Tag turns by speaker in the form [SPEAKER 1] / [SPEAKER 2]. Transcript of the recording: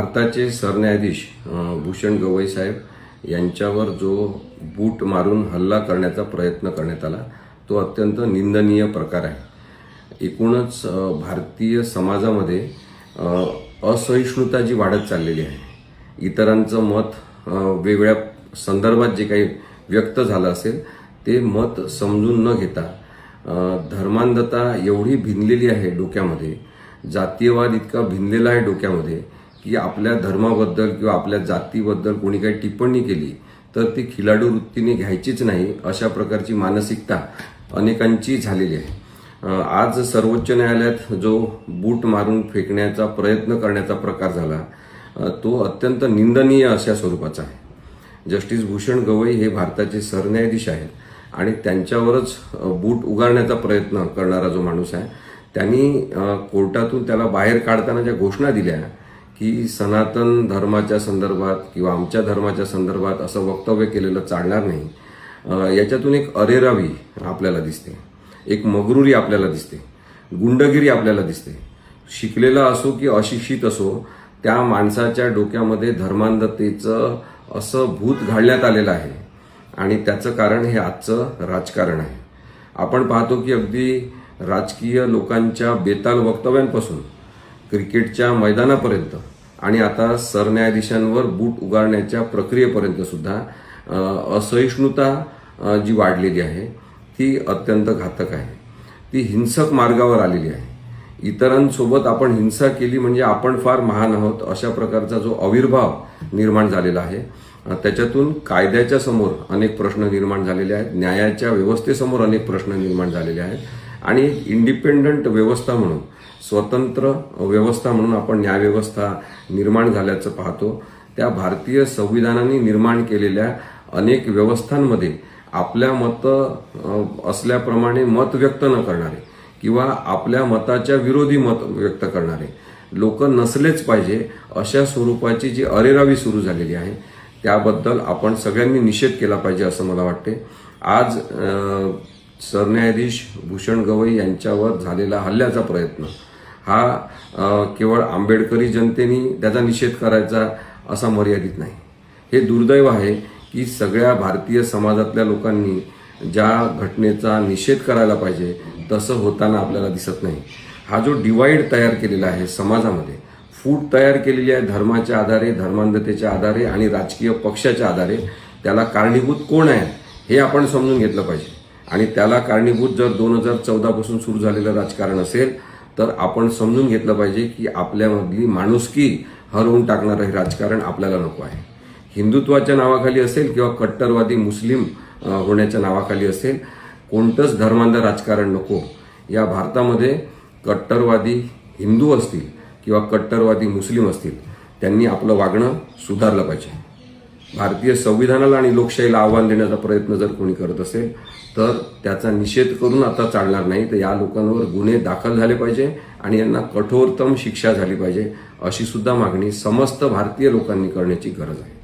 [SPEAKER 1] भारताचे सरन्यायाधीश भूषण गवई साहेब यांच्यावर जो बूट मारून हल्ला करण्याचा प्रयत्न करण्यात आला तो अत्यंत निंदनीय प्रकार आहे. एकूणच भारतीय समाजामध्ये असहिष्णुता जी वाढत चाललेली आहे. इतरांचं मत वेगळ्या संदर्भात जे काही व्यक्त झालं असेल ते मत समजून न घेता धर्मांधता एवढी भिनलेली आहे डोक्यामध्ये जातीयवाद इतका भिनलेला आहे डोक्यामध्ये की आपल्या धर्माबद्दल किंवा आपल्या जातीबद्दल कोणी काही टिप्पणी केली तर ती खिलाडू वृत्तीने घ्यायचीच नाही अशा प्रकारची मानसिकता अनेकांची झालेली आहे. आज सर्वोच्च न्यायालयात जो बूट मारून फेकण्याचा प्रयत्न करण्याचा प्रकार झाला तो अत्यंत निंदनीय अशा स्वरूपाचा आहे. जस्टिस भूषण गवई हे भारताचे सरन्यायाधीश आहेत आणि त्यांच्यावरच बूट उगारण्याचा प्रयत्न करणारा जो माणूस आहे त्यांनी कोर्टातून त्याला बाहेर काढताना ज्या घोषणा दिल्या की सनातन धर्माच्या संदर्भात किंवा आमच्या धर्माच्या संदर्भात असं वक्तव्य केलेलं चालणार नाही. याच्यातून एक अरेरावी आपल्याला दिसते. एक मगरुरी आपल्याला दिसते. गुंडगिरी आपल्याला दिसते. शिकलेला असो की अशिक्षित असो त्या माणसाच्या डोक्यामध्ये धर्मांधतेचं असं भूत घालण्यात आलेलं आहे. आणि त्याचं कारण हे आजचं राजकारण आहे. आपण पाहतो की अगदी राजकीय लोकांच्या बेताल वक्तव्यांपासून क्रिकेटच्या मैदानापर्यंत आणि आता सरन्यायाधीशांवर बूट उगारण्याच्या प्रक्रियेपर्यंत सुद्धा असहिष्णुता जी वाढलेली आहे ती अत्यंत घातक आहे. ती हिंसक मार्गावर आलेली आहे. इतरांसोबत आपण हिंसा केली म्हणजे आपण फार महान आहोत अशा प्रकारचा जो आविर्भाव निर्माण झालेला आहे त्याच्यातून कायद्याच्या समोर अनेक प्रश्न निर्माण झालेले आहेत न्यायाच्या व्यवस्थेसमोर अनेक प्रश्न निर्माण झालेले आहेत आणि एक इंडिपेंडंट व्यवस्था म्हणून स्वतंत्र व्यवस्था म्हणून आपण न्यायव्यवस्था निर्माण झाल्याचं पाहतो. त्या भारतीय संविधानाने निर्माण केलेल्या अनेक व्यवस्थांमध्ये आपल्या मत असल्याप्रमाणे मत व्यक्त न करणारे किंवा आपल्या मताच्या विरोधी मत व्यक्त करणारे लोक नसलेच पाहिजे अशा स्वरूपाची जी अरेरावी सुरू झालेली आहे त्याबद्दल आपण सगळ्यांनी निषेध केला पाहिजे असं मला वाटते. आज सरन्यायाधीश भूषण गवई यांच्यावर झालेला हल्ल्याचा प्रयत्न हा केवळ आंबेडकरी जनतेने त्याचा निषेध करायचा असा मर्यादित नाही. हे दुर्दैव आहे की सगळ्या भारतीय समाजातल्या लोकांनी ज्या घटनेचा निषेध करायला पाहिजे तसं होताना आपल्याला दिसत नाही. हा जो डिवाइड तयार केलेला आहे समाजामध्ये फूट तयार केलेली आहे धर्माच्या आधारे धर्मांधतेच्या आधारे आणि राजकीय पक्षाच्या आधारे त्याला कारणीभूत कोण आहे हे आपण समजून घेतलं पाहिजे. आणि त्याला कारणीभूत जर दोन हजार चौदा पासून सुरू झालेलं राजकारण असेल तर आपण समजून घेतलं पाहिजे की आपल्यामधली माणुसकी हरवून टाकणारं हे राजकारण आपल्याला नको आहे. हिंदुत्वाच्या नावाखाली असेल किंवा कट्टरवादी मुस्लिम होण्याच्या नावाखाली असेल कोणतंच धर्मांध राजकारण नको. या भारतामध्ये कट्टरवादी हिंदू असतील किंवा कट्टरवादी मुस्लिम असतील त्यांनी आपलं वागणं सुधारलं पाहिजे. भारतीय संविधानाला आणि लोकशाहीला आव्हान देण्याचा प्रयत्न जर कोणी करत असेल तर त्याचा निषेध करून आता चालणार नाही. तर या लोकांवर गुन्हे दाखल झाले पाहिजे आणि यांना कठोरतम शिक्षा झाली पाहिजे अशी सुद्धा मागणी समस्त भारतीय लोकांनी करण्याची गरज आहे.